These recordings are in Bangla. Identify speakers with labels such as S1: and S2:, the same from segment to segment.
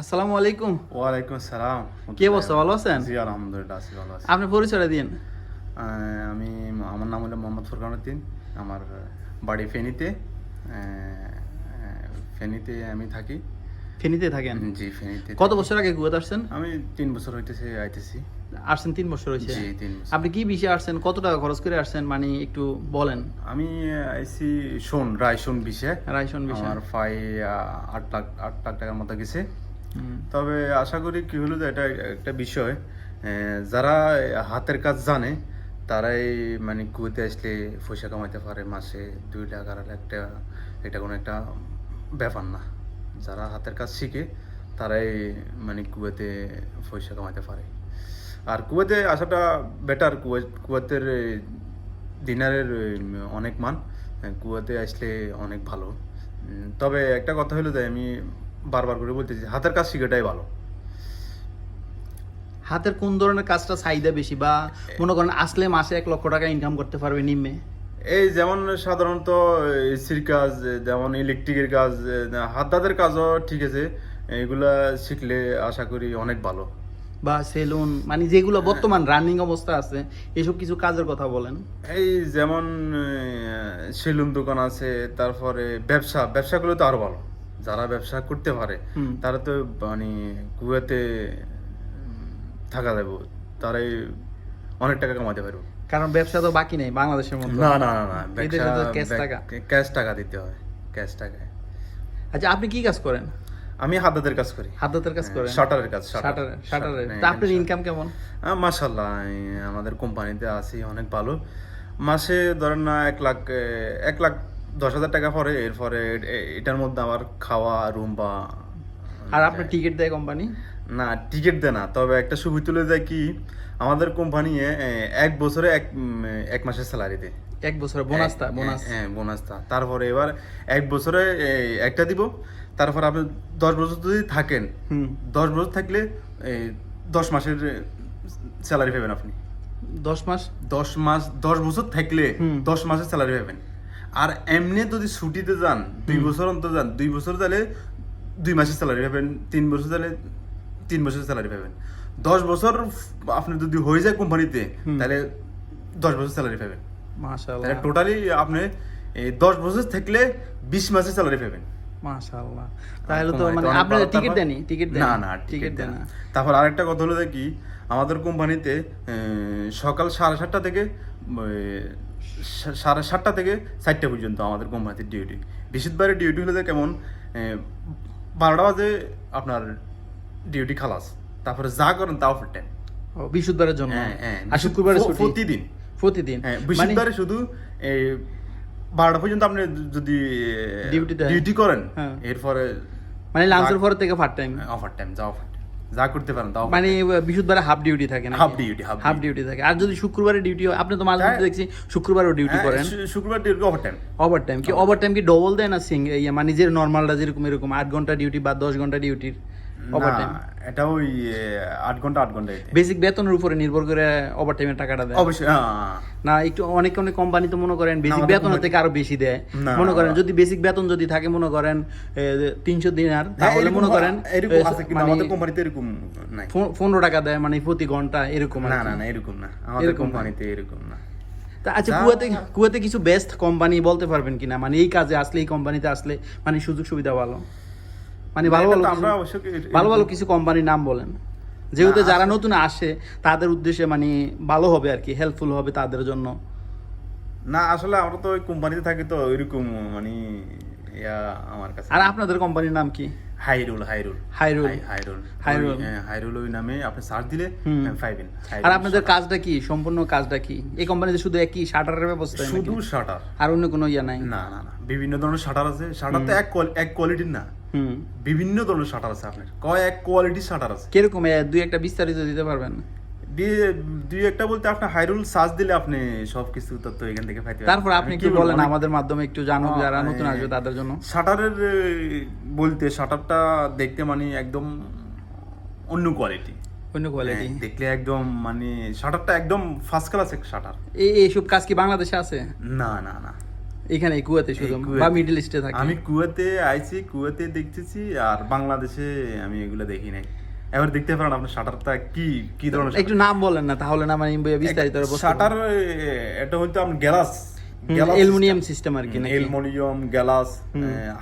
S1: আসসালামু আলাইকুম।
S2: ওয়ালাইকুম আসসালাম।
S1: কি অবস্থা, ভালো আছেন?
S2: জি আলহামদুলিল্লাহ আছি ভালো আছি।
S1: আপনি পরিচয় দিন
S2: আমি আমার নাম হলো মোহাম্মদ ফুরকান উদ্দিন। আমার বাড়ি ফেনীতে। ফেনীতে আমি থাকি।
S1: ফেনীতে থাকেন?
S2: জি ফেনীতে
S1: কত বছর আগে কুয়েত আসছেন?
S2: আমি তিন বছর হইতেছে আইতেছি।
S1: আসছেন তিন বছর হয়েছে
S2: জি তিন বছর।
S1: আপনি কি বিষয়ে আসছেন? কত টাকা খরচ করে আসছেন? মানে একটু বলেন।
S2: আমি আইসি শোন রায়শোন বিষয়ে।
S1: রাইসন বিষয়।
S2: আমার ফাই আট লাখ আট লাখ টাকার মতো গেছে। তবে আশা করি কি হলো যে এটা একটা বিষয় যারা হাতের কাজ জানে, তারাই মানে কুয়েতে আসলে পয়সা কামাইতে পারে মাসে দুই লাখ, আড়াই লাখ টাকা, এটা কোনো একটা ব্যাপার না। যারা হাতের কাজ শিখে, তারাই মানে কুয়েতে পয়সা কামাইতে পারে। আর কুয়েতে আসাটা বেটার কুয়েতের ডিনারের অনেক মান কুয়াতে আসলে অনেক ভালো। তবে একটা কথা হলো যে আমি বারবার করে বলতেছি হাতের কাজ শিখাটাই ভালো।
S1: হাতের কোন ধরনের কাজটা চাহিদা বেশি বা মনে করেন আসলে মাসে এক লক্ষ টাকা ইনকাম করতে পারবে নিম্নে?
S2: এই যেমন সাধারণত এসির কাজ যেমন ইলেকট্রিকের কাজ হাত দাদের কাজও ঠিক আছে এগুলা শিখলে আশা করি অনেক ভালো।
S1: বা সেলুন মানে যেগুলো বর্তমান রানিং অবস্থা আছে এসব কিছু কাজের কথা বলেন।
S2: এই যেমন সেলুন দোকান আছে তারপরে ব্যবসা ব্যবসাগুলো তো আরও ভালো। যারা ব্যবসা করতে পারে তারা তো মানে কুয়েতে থাকা যাবে। তারাই অনেক টাকা কামাতে পারবে।
S1: কারণ ব্যবসা তো বাকি নেই বাংলাদেশের মধ্যে।
S2: না না না না
S1: বিদেশে তো টাকা।
S2: ক্যাশ টাকা দিতে হয় ক্যাশ টাকায়
S1: আচ্ছা আপনি কি কাজ করেন?
S2: আমি হাতাদের কাজ করি।
S1: হাতের কাজ করেন?
S2: শাটারের কাজ
S1: শাটার। শাটারের।
S2: হ্যাঁ,
S1: তা আপনার ইনকাম কেমন?
S2: মাসাল্লাহ আমাদের কোম্পানিতে আছি অনেক ভালো। মাসে ধরেন না এক লাখ এক লাখ দশ হাজার টাকা পরে এরপরে এটার মধ্যে আমার খাওয়া রুম বা
S1: আর আপনার টিকিট দেয় কোম্পানি
S2: না টিকিট দেয় না। তবে একটা সুবিধা তুলে দেয় কি আমাদের কোম্পানি এক বছরে এক এক মাসের স্যালারি দেয়।
S1: এক বছর বোনাসটা
S2: হ্যাঁ,
S1: বোনাস
S2: হ্যাঁ বোনাসটা তারপরে এবার এক বছরে একটা দিব। তারপর আপনি দশ বছর যদি থাকেন দশ বছর থাকলে দশ মাসের স্যালারি পাবেন আপনি।
S1: দশ মাস?
S2: দশ মাস দশ বছর থাকলে। দশ মাসের স্যালারি পাবেন। আর এমনি যদি ছুটিতে যান দুই বছর অন্তর যান দুই বছর তাহলে দুই মাসের স্যালারি পাবেন তিন বছর তাহলে তিন বছরের স্যালারি পাবেন। দশ বছর আপনি যদি হয়ে যায় কোম্পানিতে তাহলে দশ বছর স্যালারি পাবেন।
S1: মাশাআল্লাহ।
S2: টোটালি আপনি এই দশ বছর থাকলে বিশ মাসের স্যালারি পাবেন।
S1: মাশাআল্লাহ। তাহলে তো মানে
S2: অনেক
S1: টিকিট
S2: তারপর-
S1: দেনি টিকিট দেন
S2: না না টিকিট দেন না। তারপর আরেকটা কথা হলো কি আমাদের কোম্পানিতে সকাল সাড়ে সাতটা থেকে সাড়ে সাতটা থেকে চারটা পর্যন্ত আমাদের কোম্পানিতে ডিউটি বৃহস্পতিবারে ডিউটি হলে কেমন বারোটা বাজে আপনার ডিউটি খালাস। তারপরে যা করেন তাও টাইম
S1: বৃহস্পতিবারের জন্য?
S2: হ্যাঁ হ্যাঁ
S1: আর শুক্রবারে
S2: প্রতিদিন।
S1: প্রতিদিন?
S2: হ্যাঁ
S1: মানে
S2: বৃহস্পতিবারে শুধু বারোটা পর্যন্ত আপনি যদি
S1: দেয়।
S2: ডিউটি করেন। এরপরে
S1: মানে লাঞ্চের পর থেকে ফার্ট টাইম
S2: অফার টাইম যা অফার যা করতে পারেন তাও
S1: মানে বৃহস্পতিবারে হাফ ডিউটি থাকে না
S2: হাফ ডিউটি
S1: হাফ ডিউটি থাকে। আর যদি শুক্রবারে ডিউটি হয় আপনি তো মাঝে মধ্যে
S2: হ্যাঁ।
S1: দেখছি শুক্রবারও ডিউটি করেন।
S2: হ্যাঁ, শুক্রবার ডিউটি
S1: ওভারটাইম ওভারটাইম কি? ওভার টাইম কি ডবল দেয় না সিং ইয়ে মানে যে নর্মালটা যেরকম এরকম আট ঘণ্টা ডিউটি বা দশ ঘণ্টা ডিউটির
S2: এটা ওই আট ঘণ্টা আট ঘণ্টা
S1: বেসিক বেতনের উপরে নির্ভর করে ওভার টাইমের টাকাটা দেয়।
S2: অবশ্যই হ্যাঁ, হ্যাঁ,
S1: না একটু অনেক অনেক কোম্পানি তো মনে করেন বেসিক
S2: company-
S1: থেকে আরও বেশি দেয়। মনে করেন যদি বেসিক বেতন যদি থাকে মনে করেন তিনশো দিনার
S2: হ্যাঁ,
S1: তাহলে মনে করেন
S2: এরকম আছে কিন্তু
S1: মানে
S2: আমাদের কোম্পানিতে এরকম নাই।
S1: পনেরো টাকা দেয় মানে প্রতি ঘণ্টা এরকম
S2: না না না এরকম না। আমাদের কোম্পানিতে এরকম না।
S1: তা আচ্ছা কুয়াতে কুয়াতে কিছু বেস্ট কোম্পানি বলতে পারবেন কিনা? মানে এই কাজে আসলে এই কোম্পানিতে আসলে মানে সুযোগ সুবিধা ভালো? মানে ভালো ভালো
S2: আমরা অবশ্য কি-
S1: ভালো ভালো কিছু কোম্পানির নাম বলেন। যেহেতু যারা নতুন আসে তাদের উদ্দেশ্যে মানে ভালো হবে আর কি হেল্পফুল হবে তাদের জন্য।
S2: না আসলে আমরা তো ওই কোম্পানিতে থাকি তো ওইরকম মানে ইয়া আমার কাছে
S1: আর আপনাদের কোম্পানির নাম কি?
S2: হাইরুল হাইরুল।
S1: হাইরুল।
S2: হাই- হাইরুল।
S1: হাইরুল।
S2: হ্যাঁ, হাইরুল ওই নামে আপনি সার্চ দিলে পাইবেন
S1: আর আপনাদের কাজটা কি? সম্পূর্ণ কাজটা কি? এই কোম্পানিতে শুধু একই শাটারের ব্যবস্থা
S2: শুধু শাটার
S1: আর অন্য কোনো ইয়া নাই?
S2: না না না। বিভিন্ন ধরনের শাটার আছে। শাটার তো এক এক কোয়ালিটির না।
S1: হুম।
S2: বিভিন্ন ধরনের শাটার আছে আপনার। কয় এক কোয়ালিটির শাটার আছে।
S1: কীরকম দুই একটা বিস্তারিত দিতে পারবেন?
S2: দুই একটা বলতে আপনার হাইরুল সার্চ দিলে আপনি সবকিছু তথ্য এখান থেকে পাইতে
S1: তারপর আপনি
S2: কি
S1: বলেন আমাদের মাধ্যমে একটু জানুক
S2: হ্যাঁ,
S1: যারা নতুন আসবে তাদের জন্য।
S2: শাটারের বলতে শাটারটা দেখতে মানে একদম অন্য কোয়ালিটি
S1: অন্য কোয়ালিটি
S2: দেখলে একদম মানে শাটারটা একদম ফার্স্ট ক্লাস এক শাটার।
S1: এই এইসব কাজ কি বাংলাদেশে আছে?
S2: না না না।
S1: এখানে কুয়াতে শুধু বা মিডল ইস্টে থাকে।
S2: আমি কুয়েতে আইছি কুয়েতে দেখতেছি আর বাংলাদেশে আমি এগুলো দেখি নাই। এবার দেখতে পারেন আপনার শাটারটা কি কি ধরনের
S1: একটু নাম বলেন না তাহলে না মানে বিস্তারিত
S2: শাটার এটা হয়তো গ্যালাস।
S1: Aluminium system. আর কি
S2: অ্যালুমিনিয়াম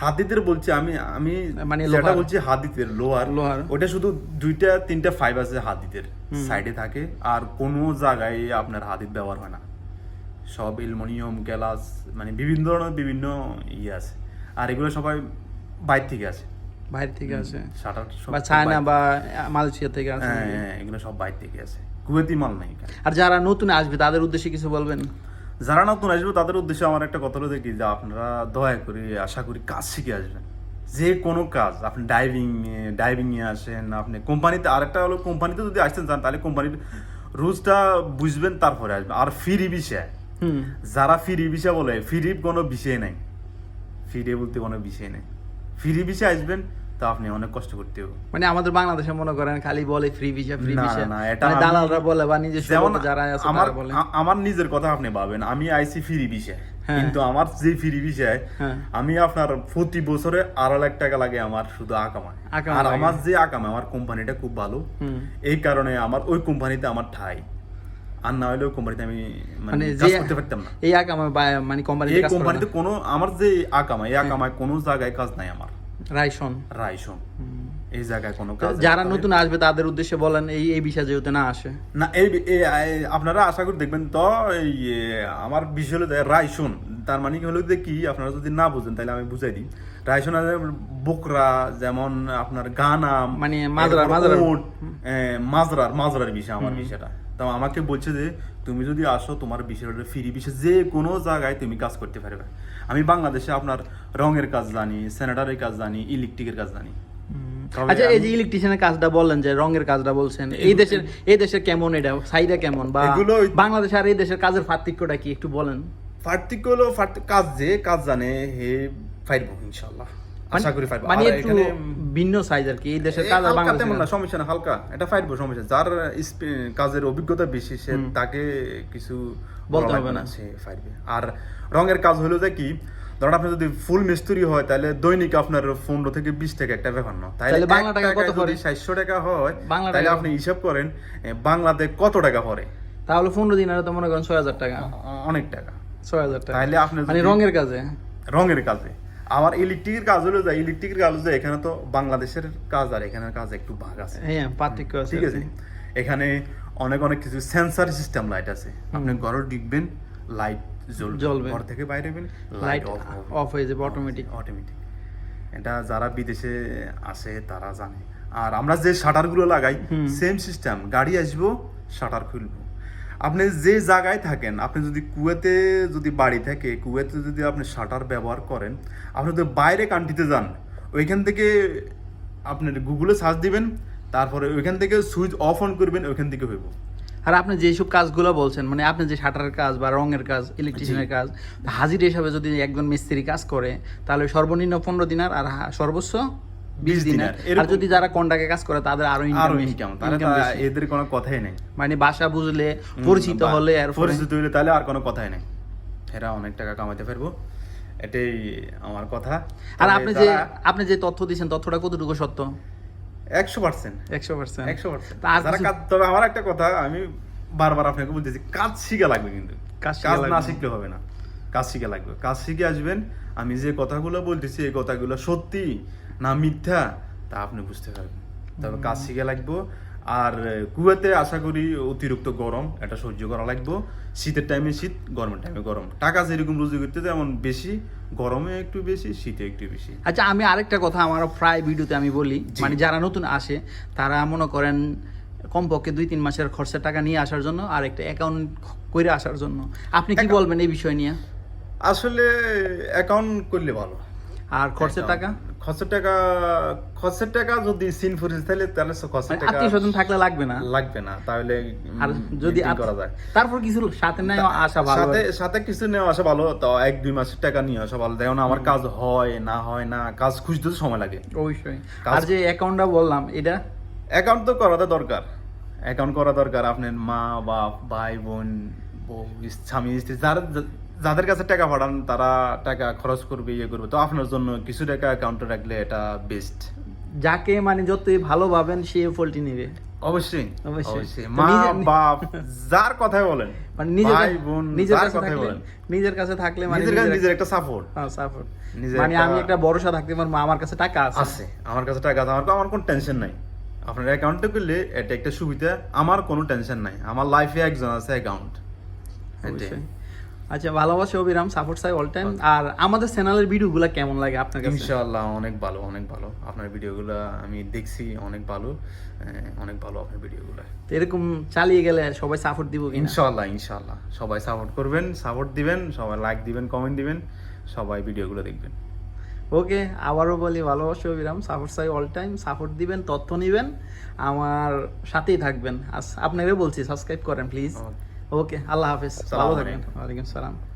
S2: হাদিদের বলছি আমি আমি
S1: মানে
S2: যেটা। বলছি হাদিদের লোহার।
S1: লোহার।
S2: ওটা শুধু দুইটা তিনটা ফাইভ আছে হাদিদের। সাইডে থাকে আর কোনো জায়গায় আপনার হাদিদ ব্যবহার হয় না। সব অ্যালুমিনিয়াম গ্যালাস মানে বিভিন্ন ধরনের বিভিন্ন ইয়ে আছে। আর এগুলো সবাই বাইরে থেকে আছে
S1: বাইরে থেকে আছে
S2: শাটার সব
S1: বা চায়না বা মালয়েশিয়া থেকে আসে?
S2: হ্যাঁ হ্যাঁ, এগুলো সব বাইরে থেকে আছে কুয়েতি মাল নাই
S1: আর যারা নতুন আসবে তাদের উদ্দেশ্যে কিছু বলবেন?
S2: যারা নতুন আসবে তাদের উদ্দেশ্যে আমার একটা কথা হলো দেখি যে আপনারা দয়া করে আশা করি কাজ শিখে আসবেন। যে কোনো কাজ আপনি ডাইভিং ডাইভিং এ আসেন আপনি কোম্পানিতে আরেকটা হলো কোম্পানিতে যদি আসতেন চান তাহলে কোম্পানির রুলসটা বুঝবেন তারপরে আসবেন। আর ফ্রি বিষয় যারা ফ্রি বিষয় বলে ফ্রি কোনো বিষয় নাই। ফ্রি বলতে কোনো বিষয় নেই। ফ্রি বিষয় আসবেন তো আপনি অনেক কষ্ট করতে হবে।
S1: মানে আমাদের বাংলাদেশে মনে করেন খালি বলে ফ্রি ভিসা ফ্রি ভিসা।
S2: না, এটা
S1: মানে দালালরা বলে বা নিজস্ব
S2: যেমন
S1: যারা আছে
S2: আমার
S1: তারা বলে।
S2: আমার নিজের কথা আপনি ভাবেন আমি আইসি ফ্রি বিষয়
S1: হ্যাঁ।
S2: কিন্তু আমার যে ফ্রি বিষয়
S1: হ্যাঁ।
S2: আমি আপনার প্রতি বছরে আড়াই লাখ টাকা লাগে আমার শুধু আকামায়।
S1: আকামা
S2: আর আমার যে আকামায় আমার কোম্পানিটা খুব ভালো। এই কারণে আমার ওই কোম্পানিতে আমার ঠাই। আর না কোম্পানিতে আমি মানে কাজ করতে পারতাম না
S1: এই আকামা মানে কোম্পানিতে
S2: এই কোম্পানিতে কোনো আমার যে আকামা এই আকামায় কোনো জায়গায় কাজ নাই আমার
S1: রাইসন
S2: রাইসন এই জায়গায় কোনো কাজ
S1: যারা নতুন আসবে তাদের উদ্দেশ্যে বলেন এই এই বিষয় যেহেতু না আসে
S2: না এই আপনারা আশা করি দেখবেন তো এই আমার বিষয় হলো যে রাইসুন তার মানে কি হলো যে কি আপনারা যদি না বুঝেন তাহলে আমি বুঝাই দিই বকরা যেমন আপনার গানাম
S1: মানে মাজরা,
S2: এরপর
S1: মাজরা।
S2: উট, এ, মাজরার মাজরার বিষয় আমার বিষয়টা। তো আমাকে বলছে যে তুমি যদি আসো তোমার বিষয়টা ফ্রি বিষয় যে কোনো জায়গায় তুমি কাজ করতে পারবে। আমি বাংলাদেশে আপনার রঙের কাজ জানি স্যানিটারির কাজ জানি ইলেকট্রিকের কাজ জানি।
S1: আচ্ছা এই যে ইলেকট্রিশিয়ানের কাজটা বললেন যে রঙের কাজটা বলছেন এই দেশের এই দেশের কেমন এটা? চাহিদা কেমন? বা বাংলাদেশ আর এই দেশের কাজের পার্থক্যটা কি? একটু বলেন।
S2: পার্থক্য হলো কাজ যে কাজ জানে হে ফাইরবো ইনশাল্লাহ আশা করি ফাইরবো।
S1: মানে একটু ভিন্ন সাইজ আর কি এই দেশের কাজ
S2: হালকা তেমন না? সমস্যা না হালকা। এটা ফাইরবো সমস্যা। যার কাজের অভিজ্ঞতা বেশি সে তাকে কিছু
S1: বলতে হবে না।
S2: সে ফাইরবে। আর রঙের কাজ হলো যে কি ধরেন আপনি যদি ফুল মিস্ত্রি হয় তাহলে দৈনিক আপনার পনেরো থেকে বিশ টাকা একটা ব্যাপার না।
S1: তাহলে বাংলা টাকা কত পড়ে?
S2: সাতশো টাকা হয় তাহলে আপনি হিসাব করেন বাংলাতে কত টাকা পড়ে?
S1: তাহলে পনেরো দিন আর তো মনে করেন ছয় হাজার টাকা।
S2: অনেক টাকা।
S1: ছয় হাজার টাকা।
S2: তাহলে আপনি
S1: মানে রঙের কাজে?
S2: রঙের কাজে। আমার ইলেকট্রিকের কাজ হলো যায় ইলেকট্রিকের কাজ হলো এখানে তো বাংলাদেশের কাজ আর এখানের কাজ একটু ভাগ আছে।
S1: হ্যাঁ পার্থক্য আছে
S2: ঠিক আছে? এখানে অনেক অনেক কিছু সেন্সার সিস্টেম লাইট আছে। আপনি ঘরে ঢুকবেন লাইট জ্বলবে। ঘর থেকে বাইরে হবেন
S1: লাইট
S2: অফ
S1: হয়ে যাবে অটোমেটিক
S2: অটোমেটিক এটা যারা বিদেশে আসে তারা জানে। আর আমরা যে শাটারগুলো লাগাই সেম সিস্টেম গাড়ি আসব শাটার খুলবো। আপনি যে জায়গায় থাকেন আপনি যদি কুয়েতে যদি বাড়ি থাকে কুয়েতে যদি আপনি শাটার ব্যবহার করেন আপনি যদি বাইরে কান্ট্রিতে যান ওইখান থেকে আপনি গুগলে সার্চ দিবেন তারপরে ওইখান থেকে সুইচ অফ অন করবেন ওইখান থেকে হইব।
S1: আর আপনি যেসব কাজগুলো বলছেন মানে আপনি যে শাটারের কাজ বা রঙের কাজ ইলেকট্রিশিয়ানের কাজ হাজির হিসাবে যদি একজন মিস্ত্রি কাজ করে তাহলে সর্বনিম্ন পনেরো দিনার আর সর্বোচ্চ বিশ
S2: 20
S1: দিনার।
S2: দিনার।
S1: আর যদি যারা কন্টাকে কাজ করে তাদের
S2: আরও
S1: ইনকাম
S2: তাহলে এদের কোনো কথাই নেই।
S1: মানে বাসা বুঝলে পরিচিত হলে আর
S2: পরিচিত হইলে তাহলে আর কোনো কথাই নেই। এরা অনেক টাকা কামাইতে পারব এটাই আমার কথা।
S1: আর আপনি যে আপনি যে তথ্য দিচ্ছেন তথ্যটা কতটুকু সত্য?
S2: একশো পার্সেন্ট।
S1: একশো পার্সেন্ট।
S2: একশো পার্সেন্ট। তবে আমার একটা কথা আমি বারবার আপনাকে বলতেছি কাজ শিখে লাগবে কিন্তু।
S1: কাজ
S2: না। শিখলে হবে না। কাজ শিখে লাগবে। কাজ শিখে আসবেন আমি যে কথাগুলো বলতেছি এই কথাগুলো সত্যি না মিথ্যা তা আপনি বুঝতে পারবেন। তবে কাজ শিখে লাগবো। আর কুয়েতে আশা করি অতিরিক্ত গরম এটা সহ্য করা লাগবো। শীতের টাইমে শীত গরমের টাইমে গরম। টাকা যেরকম রুজি করতে তেমন বেশি। গরমে একটু বেশি শীতে একটু বেশি।
S1: আচ্ছা আমি আরেকটা কথা আমার প্রায় ভিডিওতে আমি বলি। মানে যারা নতুন আসে তারা মনে করেন কমপক্ষে দুই তিন মাসের খরচের টাকা নিয়ে আসার জন্য আর একটা অ্যাকাউন্ট করে আসার জন্য। আপনি কি বলবেন এই বিষয় নিয়ে?
S2: আসলে অ্যাকাউন্ট করলে ভালো।
S1: আর খরচের টাকা?
S2: টাকা টাকা যদি সিন ফুরিস তাহলে তাহলে
S1: মানে
S2: টাকা
S1: আত্মীয় স্বজন থাকলে লাগবে না।
S2: লাগবে না তাহলে
S1: আর যদি
S2: করা যায়।
S1: তারপর কিছু সাথে নেয় আসা ভালো।
S2: সাথে সাথে কিছু নেওয়া আসা ভালো তো এক দুই মাসের টাকা নিয়ে আসা ভালো। আমার কাজ হয় না হয় না কাজ খুঁজতে সময় লাগে।
S1: অবশ্যই। আর যে অ্যাকাউন্টটা বললাম এটা?
S2: অ্যাকাউন্ট তো করাতে দরকার। অ্যাকাউন্ট করা দরকার। আপনার মা বাপ ভাই বোন বউ, স্বামী স্ত্রী যারা যাদের কাছে টাকা পাঠান তারা টাকা খরচ করবে ইয়ে করবে। তো আপনার জন্য কিছু টাকা অ্যাকাউন্টে রাখলে এটা বেস্ট
S1: যাকে মানে যতই ভালো ভাবেন সে পোল্ট্রি নেবে।
S2: অবশ্যই
S1: অবশ্যই।
S2: মা বাপ যার কথাই বলেন
S1: মানে নিজের
S2: ভাই বোন
S1: নিজের
S2: কথাই
S1: থাকলে
S2: বলেন।
S1: নিজের কাছে থাকলে মানে
S2: নিজের কাছে
S1: নিজের
S2: একটা সাপোর্ট
S1: হ্যাঁ।
S2: নিজের
S1: মানে আমি একটা ভরসা থাকতে পারব আমার কাছে টাকা আছে।
S2: আছে আমার কাছে টাকা আছে। আমার আমার কোনো টেনশন নাই। আপনার অ্যাকাউন্টে করলে এটা একটা সুবিধা। আমার কোনো টেনশন নাই। আমার লাইফে একজন আছে অ্যাকাউন্ট।
S1: আচ্ছা ভালোবাসা অবিরাম সাপোর্ট চাই অল টাইম আর আমাদের চ্যানেলের ভিডিওগুলো কেমন লাগে আপনার কাছে?
S2: ইনশাআল্লাহ অনেক ভালো অনেক ভালো। আপনার ভিডিওগুলো আমি দেখছি অনেক ভালো। অনেক ভালো আপনার ভিডিওগুলো
S1: তো এরকম চালিয়ে গেলে সবাই সাপোর্ট দিব
S2: ইনশাআল্লাহ ইনশাআল্লাহ। সবাই সাপোর্ট করবেন সাপোর্ট দিবেন সবাই লাইক দিবেন কমেন্ট দিবেন সবাই ভিডিওগুলো দেখবেন।
S1: ওকে আবারও বলি ভালোবাসা অবিরাম সাপোর্ট চাই অল টাইম সাপোর্ট দিবেন তথ্য নেবেন আমার সাথেই থাকবেন। আপনাকে বলছি সাবস্ক্রাইব করেন প্লিজ. ওকে আল্লাহ হাফিজ ভালো
S2: আলাইকুম।
S1: ওয়ালাইকুম সালাম